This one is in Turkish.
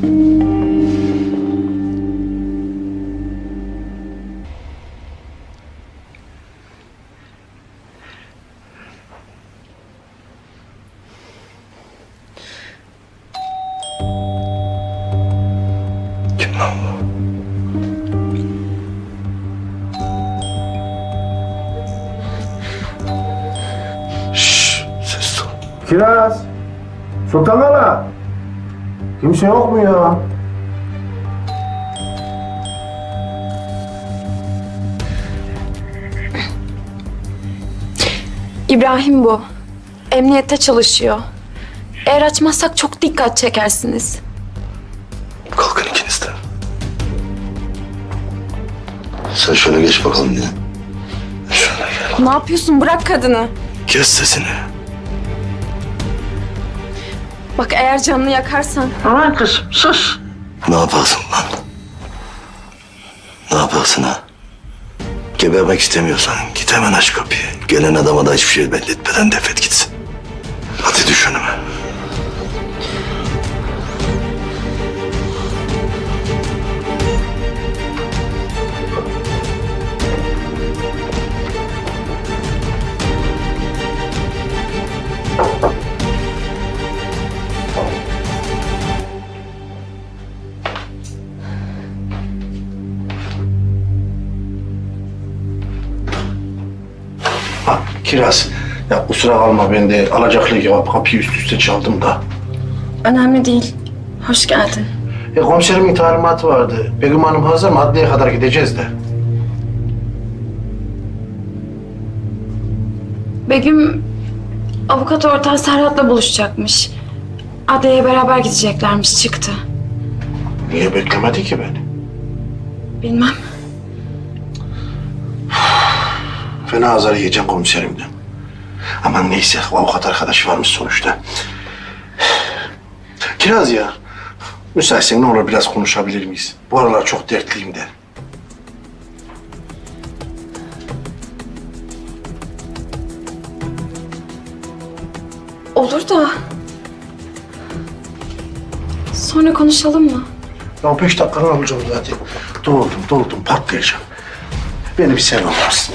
Şşş, ses sol. Kiraz, sokağına. Kimse yok mu ya? İbrahim bu. Emniyette çalışıyor. Eğer açmazsak çok dikkat çekersiniz. Kalkın ikiniz de. Sen şöyle geç bakalım diye. Şöyle gel. Ne yapıyorsun? Bırak kadını. Kes sesini. Bak eğer canını yakarsan Aman kızım sus. Ne yaparsın lan? Ne yaparsın ha? Gebermek istemiyorsan git hemen aç kapıyı. Gelen adama da hiçbir şey belli etmeden defet gitsin. Hadi düş önüme. Ha Kiraz. Ya kusura kalma ben de alacaklı gibi kapıyı üst üste çaldım da. önemli değil. Hoş geldin. E, komiserimin talimatı vardı. Begüm Hanım hazır mı? Adliyeye kadar gideceğiz de. Begüm avukat ortağı Serhat'la buluşacakmış. Adaya beraber gideceklermiş çıktı. Niye beklemedi ki beni? Bilmem. Fena azar yiyeceğim komiserimden. Aman neyse avukat arkadaş varmış sonuçta. Kiraz ya. Müsaitsen ne olur biraz konuşabilir miyiz? Bu aralar çok dertliyim de. Olur da. Sonra konuşalım mı? Ya beş dakikanı alacağım zaten. Doldum doldum patlayacağım. Beni bir sen alırsın.